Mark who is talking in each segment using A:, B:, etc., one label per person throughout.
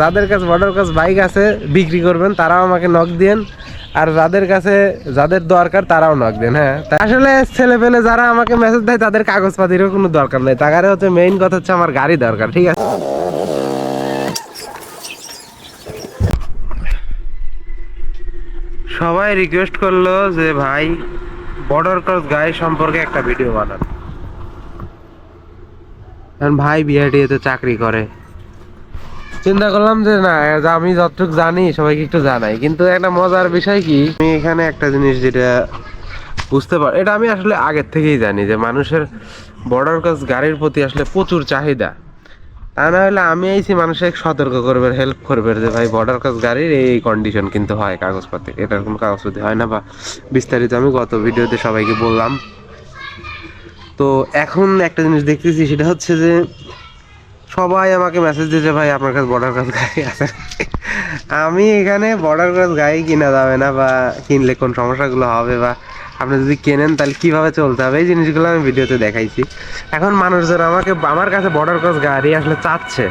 A: যাদের কাছে বর্ডার কাছে বাইক আছে, বিক্রি করবেন, তারাও আমাকে নক দিয়েন। আর যাদের কাছে, যাদের দরকার, তারাও নক দেন হ্যাঁ। আসলে ছেলে পেলে যারা আমাকে মেসেজ দেয়, তাদের কাগজপাতিরও কোনো দরকার নেই। তাকারে হচ্ছে মেইন কথা হচ্ছে আমার গাড়ি দরকার, ঠিক আছে? সবাই রিকোয়েস্ট করল যে, ভাই বর্ডার ক্রস গাড়ি সম্পর্কে একটা ভিডিও বানান। ভাই বিআরটিএতে চাকরি করে। চিন্তা করলাম যে না আমি যতটুকু জানি, সবাইকে একটু জানাই। কিন্তু একটা মজার বিষয় কি, আমি এখানে একটা জিনিস যেটা বুঝতে পার এটা আমি আসলে আগের থেকেই জানি যে মানুষের বর্ডার কাজ গাড়ির প্রতি আসলে প্রচুর চাহিদা। তা না হলে আমি আইছি মানুষকে সতর্ক করবে হেল্প করবে যে ভাই বর্ডার কাজ গাড়ির এই কন্ডিশন কিন্তু হয় কাগজপত্রে। এটার কোনো কাগজপত্র হয় না বা বিস্তারিত আমি গত ভিডিওতে সবাইকে বললাম। তো এখন একটা জিনিস দেখতেছি, সেটা হচ্ছে যে সবাই আমাকে মেসেজ দিয়েছে, ভাই, আপনার কাছে বর্ডার ক্রস গাড়ি আছে আমি এখানে বর্ডার ক্রস গাড়ি কিনা যাবে না বা কিনলে কোন সমস্যাগুলো হবে বা আপনি যদি কেনেন, তাহলে কীভাবে চলতে হবে? এই জিনিসগুলো আমি ভিডিওতে দেখাইছি। এখন মানুষজন আমাকে, আমার কাছে বর্ডার ক্রস গাড়ি আসলে চাচ্ছে।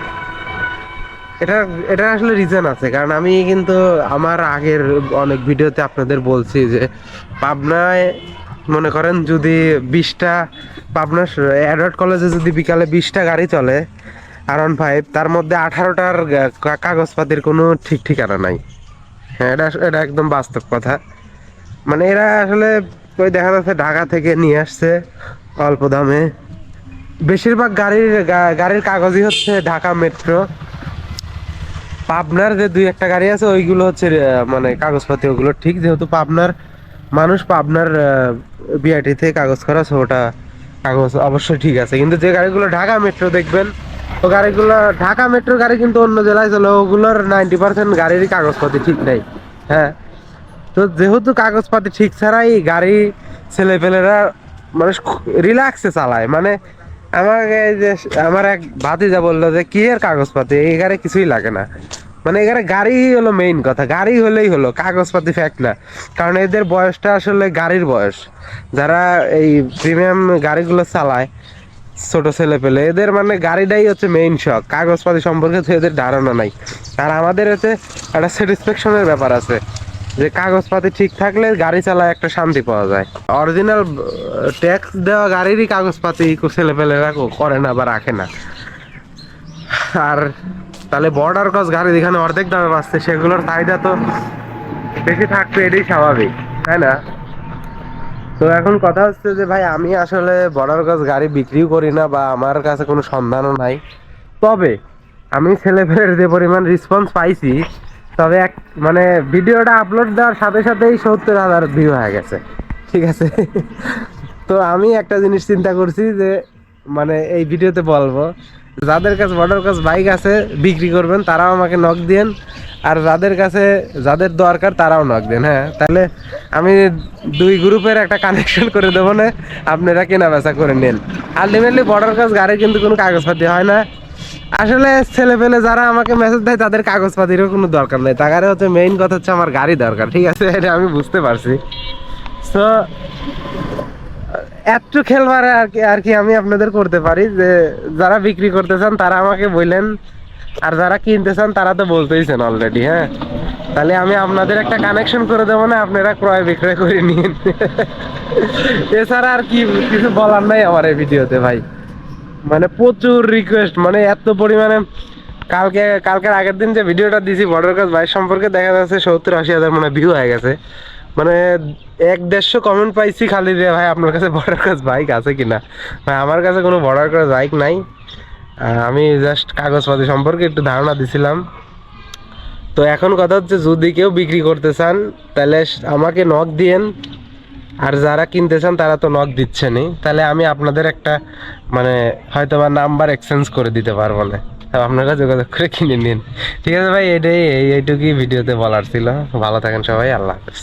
A: এটা এটা আসলে রিজন আছে, কারণ আমি কিন্তু আমার আগের অনেক ভিডিওতে আপনাদের বলছি যে, পাবনায় মনে করেন যদি বিশটা, পাবনা অ্যাডওয়ার্ড কলেজে যদি বিকালে বিশটা গাড়ি চলে আর ওয়ান ফাইভ তার মধ্যে আঠারোটার কাগজপাতির কোনো ঠিক ঠিকানা নাই। হ্যাঁ এটা এটা একদম বাস্তব কথা। মানে এরা আসলে ওই দেখা যাচ্ছে ঢাকা থেকে নিয়ে আসছে অল্প দামে। বেশিরভাগ গাড়ির গাড়ির কাগজই হচ্ছে ঢাকা মেট্রো। পাবনার যে দুই একটা গাড়ি আছে, ওইগুলো হচ্ছে মানে কাগজপাতি, ওগুলো ঠিক। যেহেতু পাবনার মানুষ, পাবনার বিআইটি থেকে কাগজ করা ওটা কাগজ অবশ্যই ঠিক আছে। কিন্তু যে গাড়িগুলো ঢাকা মেট্রো দেখবেন ও গাড়িগুলো, ঢাকা মেট্রো গাড়ি কিন্তু অন্য জেলায় চলে, ওগুলোর নাইনটি পার্সেন্ট গাড়িরই কাগজপাতি ঠিক নেই হ্যাঁ। তো যেহেতু কাগজপাতি ঠিক ছাড়াই গাড়ি ছেলেপেলেরা মানে রিল্যাক্সে চালায় মানে আমাকে যে আমার এক ভাতিজা বলল যে, কি এর কাগজপাতি? এই গাড়ি কিছুই লাগে না। মানে এখানে গাড়ি হলো মেইন কথা, গাড়ি হলেই হলো, কাগজপাতি ফ্যাক্ট না। কারণ এদের বয়সটা আসলে গাড়ির বয়স, যারা এই প্রিমিয়াম গাড়িগুলো চালায় ছোট ছেলে পেলে। এদের মানে গাড়িটাই হচ্ছে মেইন শখ কাগজপাতি সম্পর্কে তো এদের ধারণা নাই। আর আমাদের হচ্ছে একটা স্যাটিসফ্যাকশনের ব্যাপার আছে যে কাগজপাতি ঠিক থাকলে গাড়ি চালায় একটা শান্তি পাওয়া যায়। অরিজিনাল ট্যাক্স দেওয়া গাড়িরই কাগজপাতি ছেলে পেলেরা করে না বা রাখে না। আর তাহলে বর্ডার ক্রস গাড়ি যেখানে অর্ধেক দামে পাচ্ছে সেগুলোর চাহিদা তো বেশি থাকবে, এটাই স্বাভাবিক, তাই না? তো এখন কথা হচ্ছে যে ভাই, আমি আসলে বর্ডার ক্রস গাড়ি বিক্রিও করি না বা আমার কাছে কোনো সন্ধানও নাই। তবে আমি ছেলেপেলের যে পরিমাণ রেসপন্স পাইছি, তবে এক মানে ভিডিওটা আপলোড দেওয়ার সাথে সাথেই সত্তর হাজার ভিউ হয়ে গেছে। ঠিক আছে? তো আমি একটা জিনিস চিন্তা করছি যে মানে এই ভিডিওতে বলব যাদের কাছে বর্ডার কাছে বাইক আছে, বিক্রি করবেন, তারাও আমাকে নক দিয়েন। আর যাদের কাছে, যাদের দরকার, তারাও নক দেন হ্যাঁ? তাহলে আমি দুই গ্রুপের একটা কানেকশন করে দেবো না, আপনারা কেনা বেচা করে নেন। আলটিমেটলি বর্ডার কাজ গাড়ির কিন্তু কোনো কাগজপাতি হয় না। আসলে ছেলে পেলে যারা আমাকে মেসেজ দেয়, তাদের কাগজপাতিরও কোনো দরকার নেই। তাকারে হচ্ছে মেইন কথা হচ্ছে আমার গাড়ি দরকার, ঠিক আছে? এটা আমি বুঝতে পারছি। তো একটু খেলবার আর কি আর কি আমি আপনাদের করতে পারি যে যারা বিক্রি করতে চান, তারা আমাকে বললেন, আর যারা কিনতে চান, তারা তো বলতেইছেন অলরেডি হ্যাঁ? তাহলে আমি আপনাদের একটা কানেকশন করে দেবো না, আপনারা ক্রয় বিক্রয় করে নিন এছাড়া আর কি কিছু বলার নাই আমার এই ভিডিওতে ভাই। মানে প্রচুর রিকোয়েস্ট মানে এত পরিমাণে কালকে কালকের আগের দিন যে ভিডিওটা দিছি বর্ডার কাজ বাইক সম্পর্কে দেখা যাচ্ছে সত্তর আশি হাজার মানে ভিউ হয়ে গেছে। মানে এক দেড়শো কমেন্ট পাইছি খালি রে ভাই, আপনার কাছে বর্ডার ক্রস বাইক আছে কিনা? ভাই, আমার কাছে কোনো বর্ডার ক্রস বাইক নাই। আমি জাস্ট কাগজপাতি সম্পর্কে একটু ধারণা দিছিলাম। তো এখন কথা হচ্ছে, যদি কেউ বিক্রি করতে চান, তাহলে আমাকে নক দিয়েন। আর যারা কিনতে চান, তারা তো নক দিচ্ছেনই। তাহলে আমি আপনাদের একটা মানে হয়তো বা নাম্বার এক্সচেঞ্জ করে দিতে পারব না। আপনারা যোগাযোগ করে কিনে নিন। ঠিক আছে ভাই, এটাই এই এইটুকুই ভিডিওতে বলার ছিল। ভালো থাকেন সবাই, আল্লাহ হাফেজ।